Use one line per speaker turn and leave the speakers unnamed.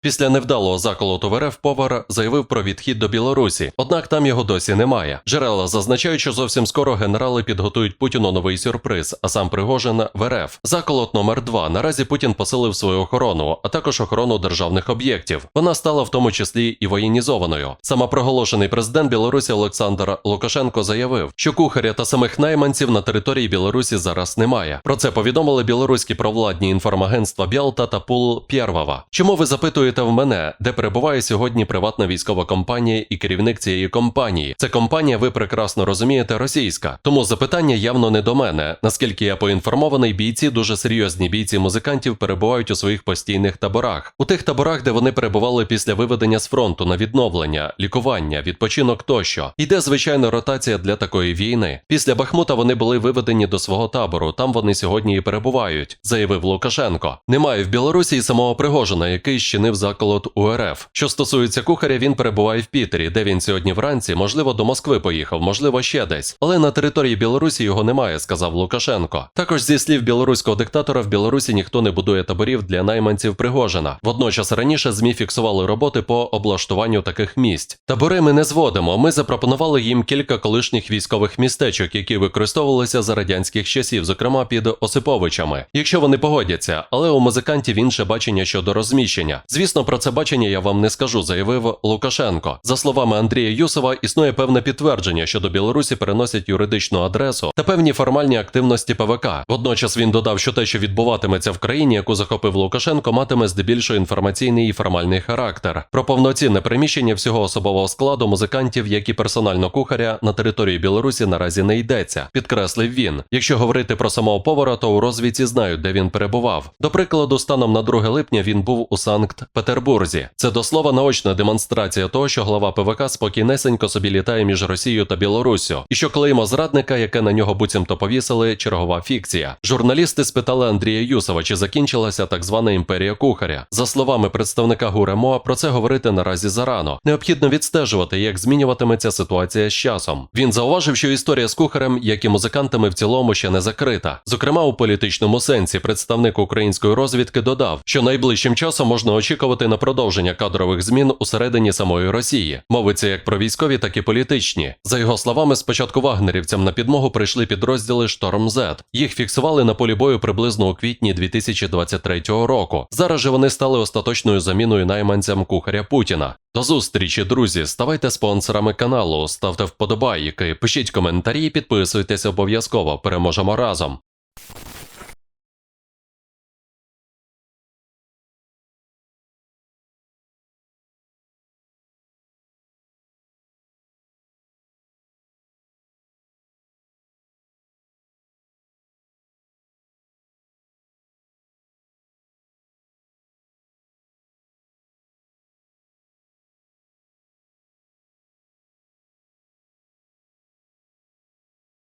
Після невдалого заколоту в РФ повар заявив про відхід до Білорусі, однак там його досі немає. Джерела зазначають, що зовсім скоро генерали підготують Путіну новий сюрприз, а сам Пригожин в РФ. Заколот номер 2 Наразі Путін посилив свою охорону, а також охорону державних об'єктів. Вона стала в тому числі і воєнізованою. Самопроголошений президент Білорусі Олександр Лукашенко заявив, що кухаря та самих найманців на території Білорусі зараз немає. Про це повідомили білоруські провладні інформагентства Бялта та Пул Пєрвава. Чому ви запитуєте в мене, де перебуває сьогодні приватна військова компанія і керівник цієї компанії? Це компанія, ви прекрасно розумієте, російська. Тому запитання явно не до мене. Наскільки я поінформований, бійці дуже серйозні бійці музикантів перебувають у своїх постійних таборах, у тих таборах, де вони перебували після виведення з фронту на відновлення, лікування, відпочинок тощо. Йде звичайно ротація для такої війни. Після Бахмута вони були виведені до свого табору. Там вони сьогодні і перебувають, заявив Лукашенко. Немає в Білорусі самого Пригожина, який щинив заколот у РФ. Що стосується кухаря, він перебуває в Пітері, де він сьогодні вранці, можливо, до Москви поїхав, можливо, ще десь. Але на території Білорусі його немає, сказав Лукашенко. Також зі слів білоруського диктатора, в Білорусі ніхто не будує таборів для найманців Пригожина. Водночас раніше ЗМІ фіксували роботи по облаштуванню таких місць. Табори ми не зводимо. Ми запропонували їм кілька колишніх військових містечок, які використовувалися за радянських часів, зокрема під Осиповичами. Якщо вони погодяться, але у музикантів інше бачення щодо розміщення. Звісно, про це бачення я вам не скажу, заявив Лукашенко. За словами Андрія Юсова, існує певне підтвердження, що до Білорусі переносять юридичну адресу та певні формальні активності ПВК. Водночас він додав, що те, що відбуватиметься в країні, яку захопив Лукашенко, матиме здебільшого інформаційний і формальний характер. Про повноцінне приміщення всього особового складу музикантів, як і персонально кухаря на території Білорусі наразі не йдеться, підкреслив він. Якщо говорити про самого повара, то у розвідці знають, де він перебував. До прикладу, станом на 2 липня він був у Санкт-Петербурзі. Це до слова наочна демонстрація того, що глава ПВК спокійнесенько собі літає між Росією та Білоруссю, і що клеймо зрадника, яке на нього буцімто повісили, чергова фікція. Журналісти спитали Андрія Юсова, чи закінчилася так звана імперія кухаря. За словами представника ГУРЕМО, про це говорити наразі зарано. Необхідно відстежувати, як змінюватиметься ситуація з часом. Він зауважив, що історія з кухарем, як і музикантами в цілому, ще не закрита. Зокрема, у політичному сенсі представник української розвідки додав, що найближчим часом можна очікувати на продовження кадрових змін усередині самої Росії. Мовиться як про військові, так і політичні. За його словами, спочатку вагнерівцям на підмогу прийшли підрозділи Шторм З. Їх фіксували на полі бою приблизно у квітні 2023 року. Зараз же вони стали остаточною заміною найманцям кухаря Путіна. До зустрічі, друзі. Ставайте спонсорами каналу, ставте вподобайки, пишіть коментарі, підписуйтесь обов'язково. Переможемо разом.